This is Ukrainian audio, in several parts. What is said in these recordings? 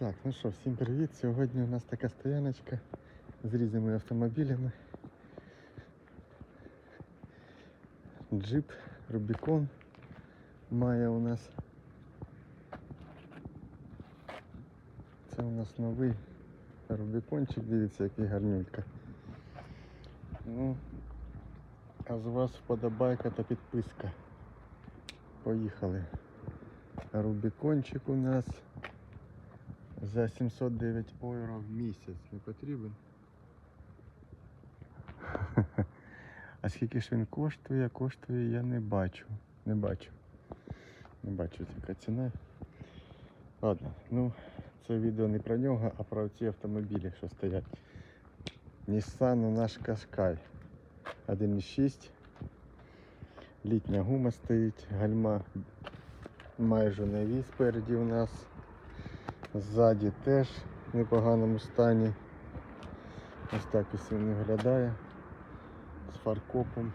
Так, ну що, всім привіт. Сьогодні у нас така стояночка з різними автомобілями. Джип Рубікон має у нас. Це у нас новий Рубікончик, дивіться, який гарнюлька. Ну, а з вас вподобайка та підписка. Поїхали. Рубікончик у нас за 709 євро в місяць не потрібен. А скільки ж він коштує? Коштує я не бачу. Не бачу. Не бачу яка ціна. Ладно, ну це відео не про нього, а про ці автомобілі, що стоять. Nissan наш Qashqai 1.6. Літня гума стоїть, гальма майже нові спереді у нас. Ззаді теж в непоганому стані. Ось так ось він виглядає. З фаркопом.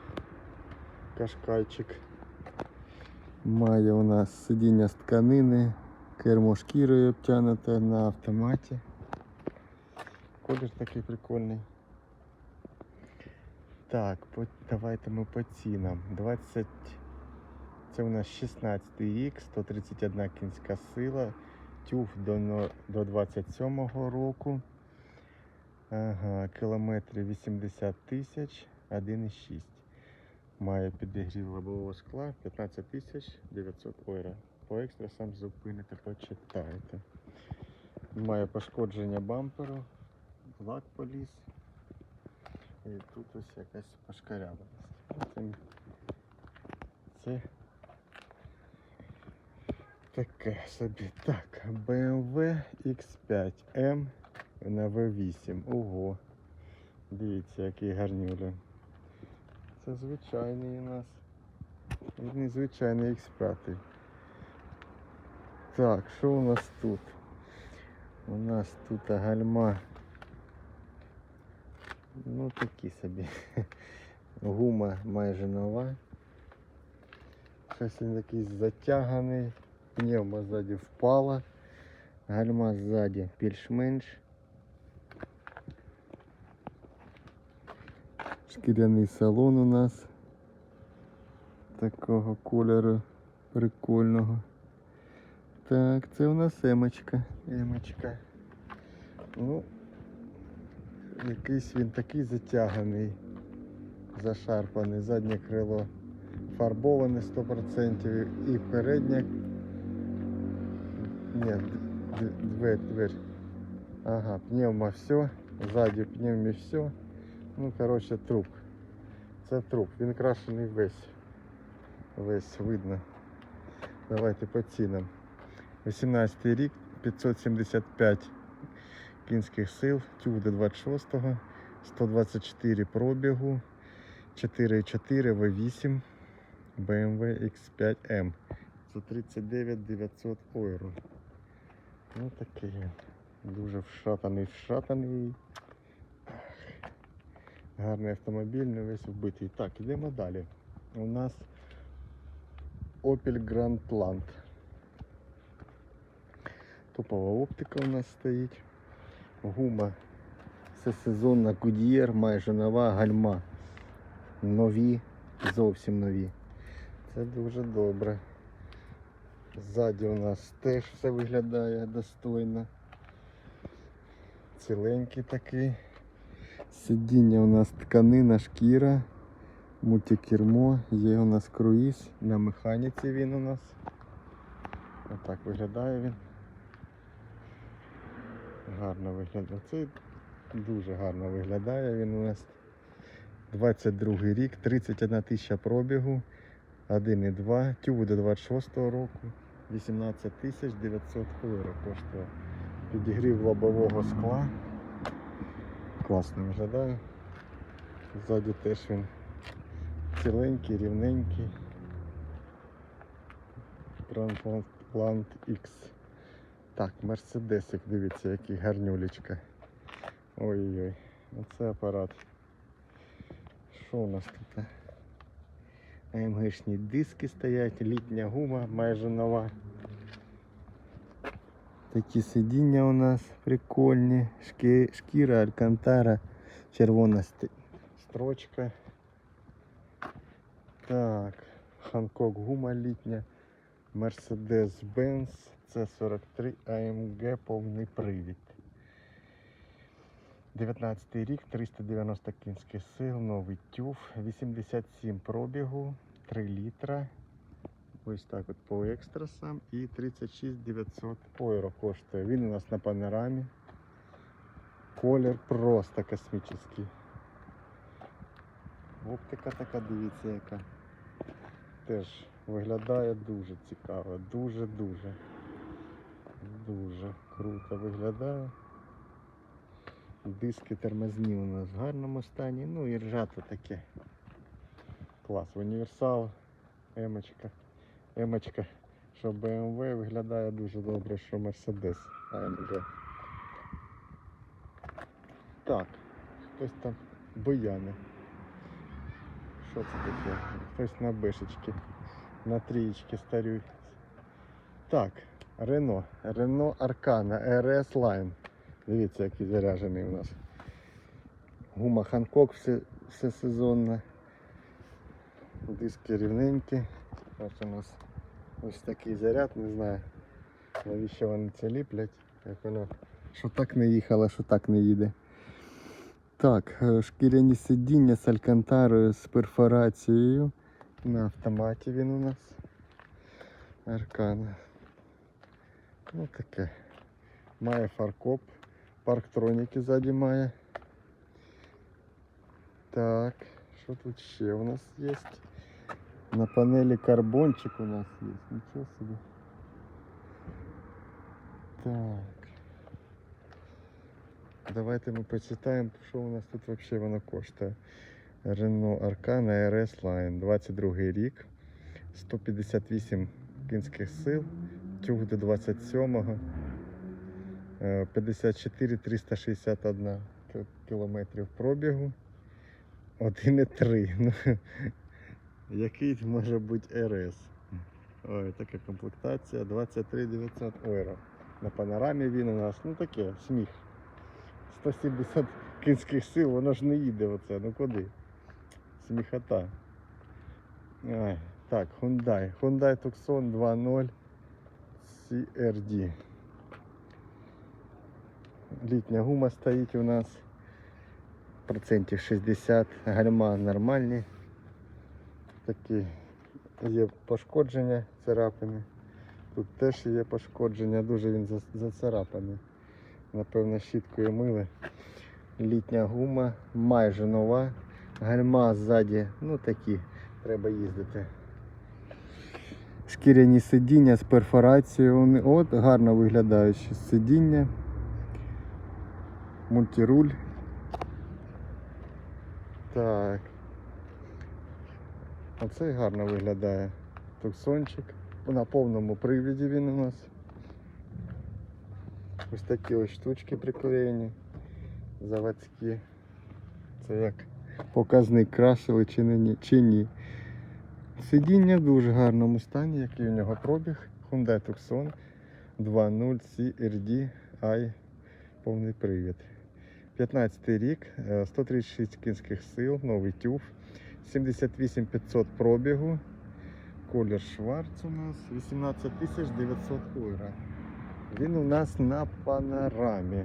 Кашкайчик. Має у нас сидіння з тканини, кермо шкірою обтянуте на автоматі. Колір такий прикольний. Так, по, давайте ми по цінам. 20, це у нас 16 рік, 131 кінська сила, тюф до, до 27-го року. Ага, кілометрів 80 тисяч, 1,6. Має підігрів лобового скла 15 тисяч 900 євро. По екстра сам зупините, почитайте. Має пошкодження бамперу, лак поліз. І тут ось якась пошкарябаність. Це таке собі. Так, BMW X5M на V8. Ого. Дивіться, який гарнюля. Це звичайний у нас. Незвичайний X5. Так, що у нас тут? У нас тут гальма. Ну такі собі. Гума майже нова. Щось він якийсь затяганий. Пневма ззаді впала. Гальма ззаді більш-менш. Шкіряний салон у нас. Такого кольору прикольного. Так, це у нас емочка. Емочка. Ну, якийсь він такий затяганий, зашарпаний. Заднє крило фарбоване 100% і переднє. Д- дверь, дверь. Ага, пневма все, ззаді в пневмі все. Ну, коротше, труп. Це труп. Він крашений весь. Весь видно. Давайте по цінам. 18 рік, 575 кінських сил, тюг до 26-го, 124 пробігу, 4,4 V8 BMW X5M. За 39 900 євро. Ну такий. Дуже вшатаний, вшатаний. Гарний автомобіль, не весь вбитий. Так, йдемо далі. У нас Opel Grandland. Топова оптика у нас стоїть. Гума. Це сезонна Goodyear, майже нова гальма. Нові, зовсім нові. Це дуже добре. Ззаді у нас теж все виглядає достойно. Ціленький такий. Сидіння у нас тканина, шкіра, мультикермо, є у нас круїз, на механіці він у нас. Отак виглядає він. Гарно виглядає. Це дуже гарно виглядає він у нас. 22 рік, 31 тисяча пробігу, 1,2, тюбу до 26 року, 18 тисяч 900 євро коштує. Підігрів лобового скла. Класно виглядає. Ззаді теж він ціленький, рівненький. Land X. Так, Мерседесик, дивіться, який гарнюлечка. Ой-ой, оце апарат. Що у нас тут? АМГшні диски стоять, літня гума майже нова. такі сидіння у нас прикольні. Шки, шкіра, алькантара, червона строчка. Так, Ханкок гума літня. Mercedes-Benz C43 AMG повний привід. 19 рік, 390 кінських сил, новий тюф, 87 пробігу, 3 літра. Ось так от по екстрасам і 36 900 євро коштує. Він у нас на панорамі. Колір просто космічний. Оптика така, дивіться яка. Теж виглядає дуже цікаво, дуже-дуже. Дуже круто виглядає. Диски тормозні у нас в гарному стані. Ну і ржато таке. Клас. Універсал, емочка. Емочка, що BMW виглядає дуже добре, що Mercedes AMG. Так, хтось там бояне. Що це таке? Хтось на бешечки, на трієчки старюють. Так, Рено. Рено Аркана RS Line. Дивіться, який заряджений у нас. Гума Ханкок все, все сезонна. Диски рівненькі. Ось у нас ось такий заряд, не знаю навіщо вони це ліплять. Як воно, що так не їхало, що так не їде. Так, е, шкіряні сидіння з алькантарою з перфорацією. На автоматі він у нас. Аркана. Ну таке. Має фаркоп. Парктроніки ззаді має. Так, що тут ще у нас є? На панелі карбончик у нас є. Нічого собі. Так. Давайте ми почитаємо, що у нас тут взагалі воно коштує. Renault Arcana RS Line, 22 рік, 158 кінських сил, тюг до 27-го, е, 54 361 кілометрів пробігу, 1,3. Ну, який може бути РС? Ой, така комплектація 23 900 євро. На панорамі він у нас, ну таке, сміх. 170 кінських сил, воно ж не їде оце, ну куди? Сміхота. Ай, так, Hyundai. Hyundai Tucson 2.0 CRD. Літня гума стоїть у нас. Процентів 60. Гальма нормальні. Такі є пошкодження, царапини. Тут теж є пошкодження, дуже він зацарапаний. Напевно, щіткою мили. Літня гума, майже нова. Гальма ззаді, ну такі, треба їздити. Шкіряні сидіння з перфорацією. От гарно виглядаючі сидіння. Мультируль. Так. Оцей гарно виглядає. Туксончик. На повному привіді він у нас. Ось такі ось штучки приклеєні. Заводські. Це як показник красили чи не чи ні. Сидіння в дуже гарному стані, який у нього пробіг. Hyundai Tucson 2.0 CRD i повний привід. 15 рік, е, 136 кінських сил, новий тюф, 78 500 пробігу. Колір Шварц у нас 18 900 євро. Він у нас на панорамі.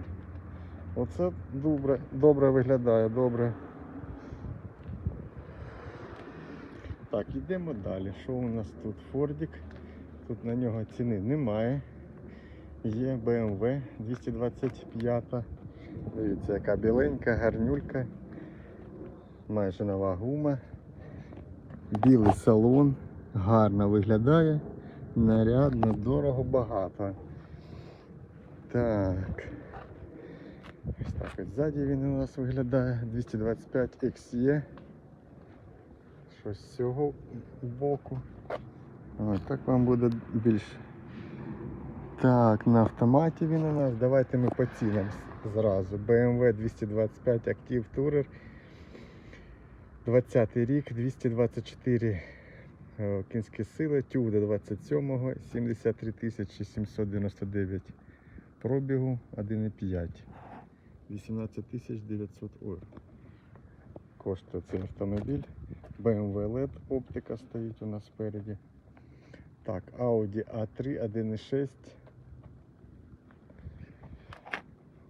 Оце добре, добре виглядає, добре. Так, йдемо далі. Що у нас тут? Фордік. Тут на нього ціни немає. Є BMW 225. Дивіться, яка біленька, гарнюлька. Майже нова гума. Білий салон. Гарно виглядає. Нарядно, дорого, багато. Так. Ось так ось ззаді він у нас виглядає. 225 XE. Щось з цього боку. Ось так вам буде більше. Так, на автоматі він у нас. Давайте ми по зразу. BMW 225 Active Tourer. 20 рік, 224 е, кінські сили, тюг до 27-го, 73 799 пробігу 1,5. 18 тисяч 900 євро. Коштує цей автомобіль. BMW LED оптика стоїть у нас спереді. Так, Audi A3 1.6.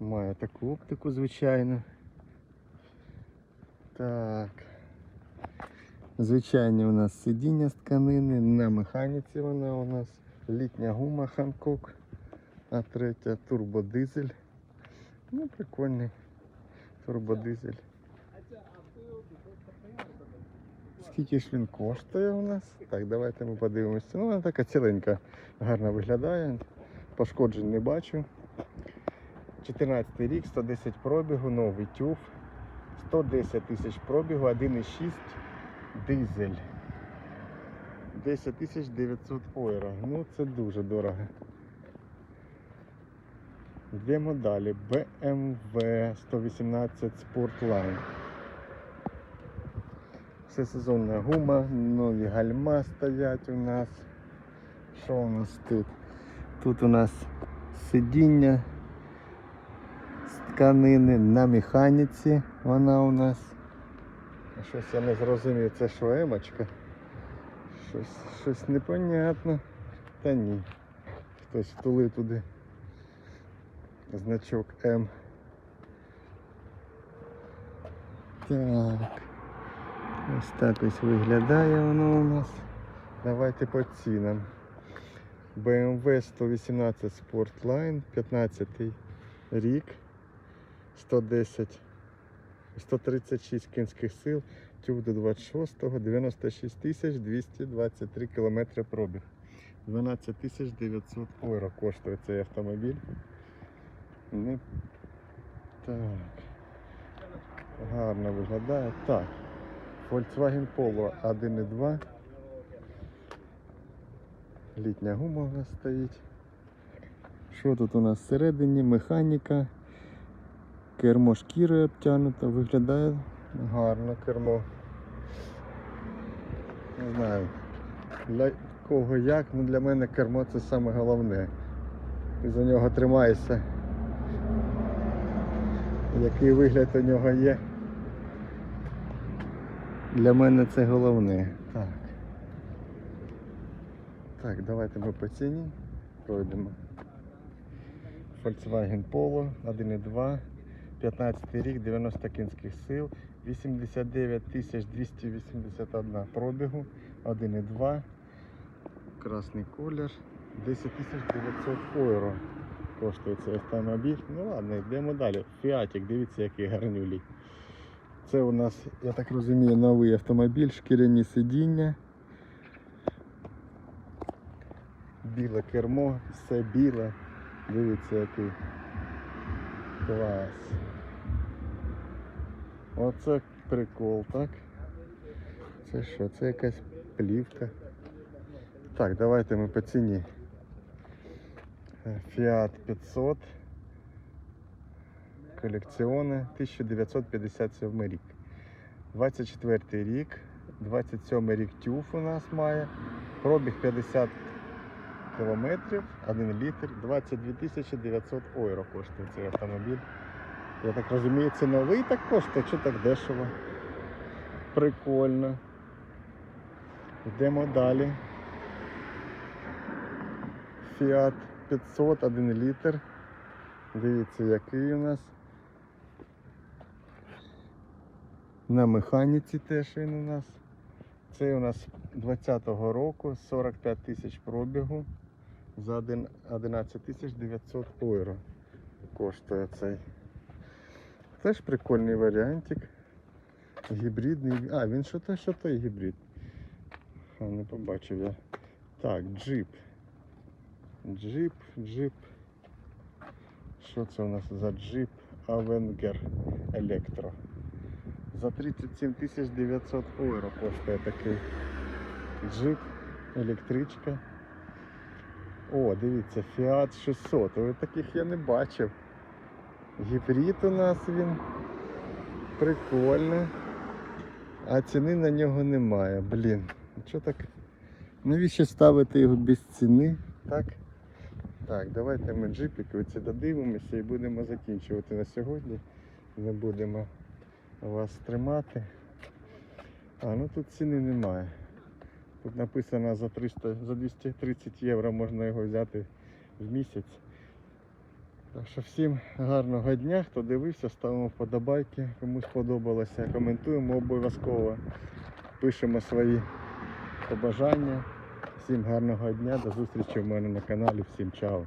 Має таку оптику, звичайно. Так. Звичайні у нас сидіння з тканини, на механіці вона у нас. Літня гума Ханкок. А третя турбодизель. Ну, прикольний турбодизель. Скільки ж він коштує у нас? Так, давайте ми подивимося. Ну, вона така ціленька, гарно виглядає. Пошкоджень не бачу. 14 рік, 110 пробігу, новий тюф. 110 тисяч пробігу, 1,6 дизель. 10 тисяч 900 євро. Ну це дуже дорого. Йдемо далі. BMW 118 Sportline. Все сезонна гума, нові гальма стоять у нас. Що у нас тут? Тут у нас сидіння тканини на механіці. Вона у нас. Щось я не зрозумів, це що емочка? Щось, щось непонятно. Та ні. Хтось втулив туди значок М. Так. Ось так ось виглядає воно у нас. Давайте по цінам. BMW 118 Sportline, 15 рік, 110, 136 кінських сил, тюк до 26-го, 96 тисяч 223 кілометри пробіг. 12 тисяч 900 євро коштує цей автомобіль. Ну, так. Гарно виглядає. Так. Volkswagen Polo 1.2. Літня гума у нас стоїть. Що тут у нас всередині? Механіка. Кермо шкірою обтягнуто, виглядає гарно кермо. Не знаю. Для кого як, ну для мене кермо це саме головне. Ти за нього тримаєшся. Який вигляд у нього є. Для мене це головне. Так. Так, давайте ми по ціні пройдемо. Volkswagen Polo 1.2, 15 рік, 90 кінських сил, 89 281 пробігу, 1.2, красний колір, 10 900 євро коштує цей автомобіль. Ну ладно, йдемо далі. Фіатік, дивіться, який гарнюлій. Це у нас, я так розумію, новий автомобіль, шкіряні сидіння. Біле кермо, все біле. Дивіться який. Клас. Оце прикол, так? Це що? Це якась плівка. Так, давайте ми по ціні. Fiat 500 колекціони 1957 рік. 24 рік, 27 рік тюф у нас має. Пробіг 50 кілометрів, 1 літр, 22 900 євро коштує цей автомобіль. Я так розумію, це новий так коштує, чи так дешево? Прикольно. Йдемо далі. Fiat 500, 1 літр. Дивіться, який у нас. На механіці теж він у нас. Це у нас 20-го року, 45 тисяч пробігу за 11 тисяч 900 євро коштує цей. Теж прикольний варіантик. Гібридний. А, він що то, що той гібрид. А, не побачив я. Так, джип. Джип, джип. Що це у нас за джип Avenger Electro? За 37 900 євро коштує такий джип, електричка. О, дивіться, Fiat 600. Ой, таких я не бачив. Гібрид у нас він. Прикольно. А ціни на нього немає. Блін. Що так? Навіщо ставити його без ціни? Так? Так, давайте ми джипики оці додивимося і будемо закінчувати на сьогодні. Не будемо вас тримати. А, ну тут ціни немає. Тут написано за 300, за 230 євро можна його взяти в місяць. Так що всім гарного дня, хто дивився, ставимо вподобайки, кому сподобалося, коментуємо обов'язково, пишемо свої побажання. Всім гарного дня, до зустрічі в мене на каналі. Всім чао.